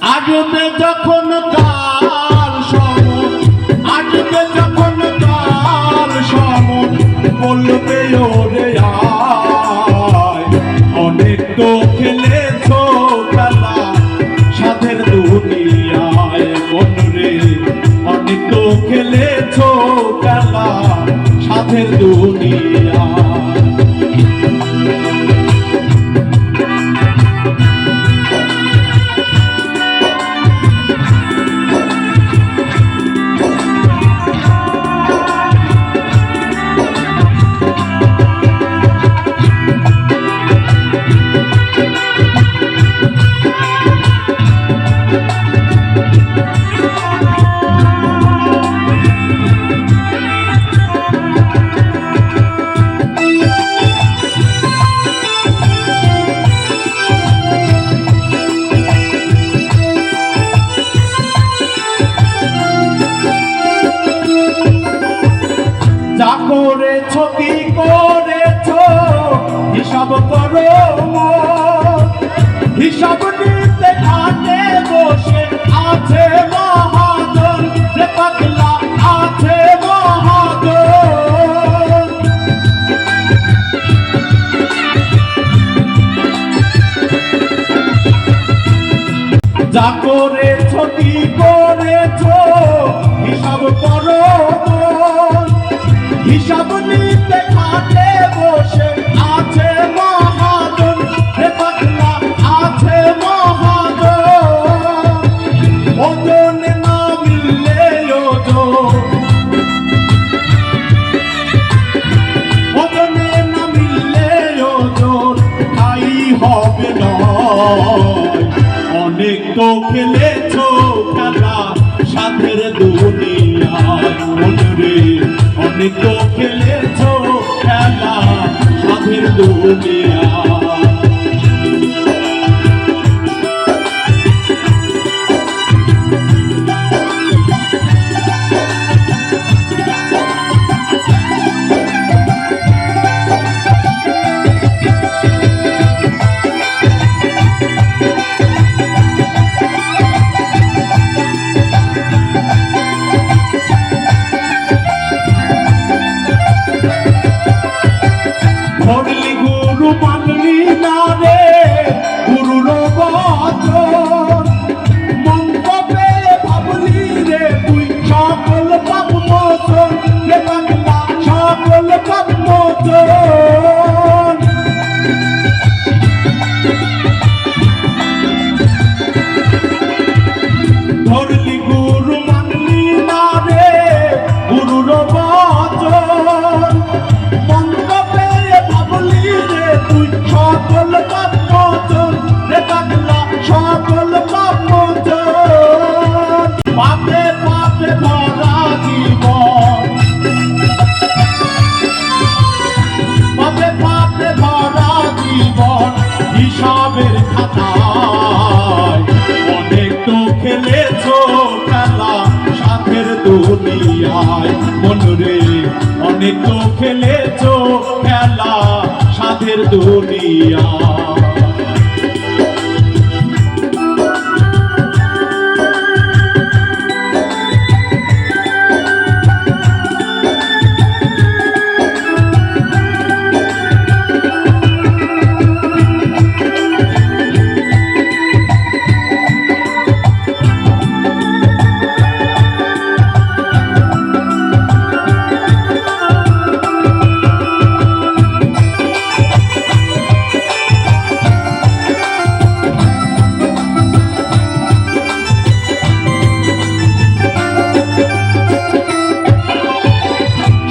আসবে কাল কাল অনেক তো খেলেছ খেলা, সাধের দুনিয়ায় মন রে। অনেক তো খেলেছ খেলা, সাধের দুনিয়ায় করেছ কি করেছ হিসাব করো মন। করেছ কি করেছ, হিসাব করো হিসাব নিতে খাটে বসে আছে মহাজন, হে পাগলা, আছে মহাজন। ওজন না মিললে ওজন না মিললে ওজন তাই হবে অনেক তো খেলেছো খেলা সাধের দুনিয়ায় মনরে অনেক তো খেলেছো খেলা সাথের দুনিয়ায় important. মনরে অনেক তো খেলেছ খেলা সাধের দুনিয়ায়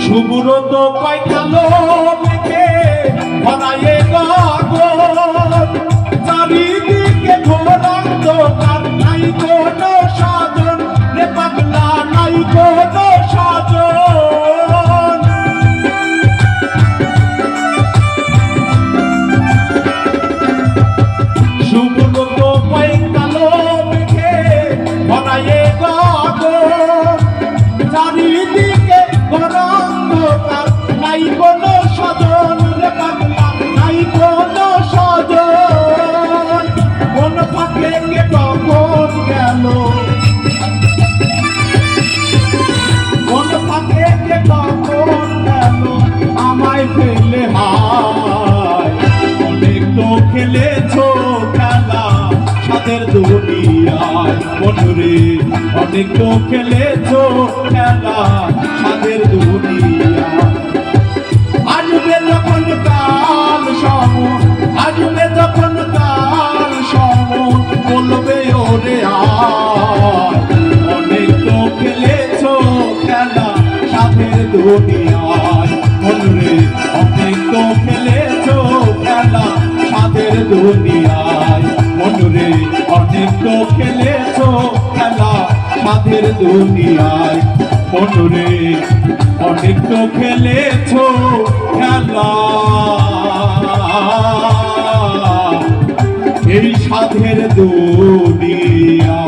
সুব্রত কয় কালো মেঘে গগন বন্ধুরে, অনেক তো খেলেছো খেলা সাদের দুনিয়া। আসবে যখন কাল সম, আসবে যখন কাল সম, বলবে ওরে অনেক তো খেলা বন্ধুরে, অনেক তো খেলা দুনিয়ায়। দুনিয়ায়। বন্ধুরে অনেক তো খেলেছো খেলা। এই সাধের দুনিয়া।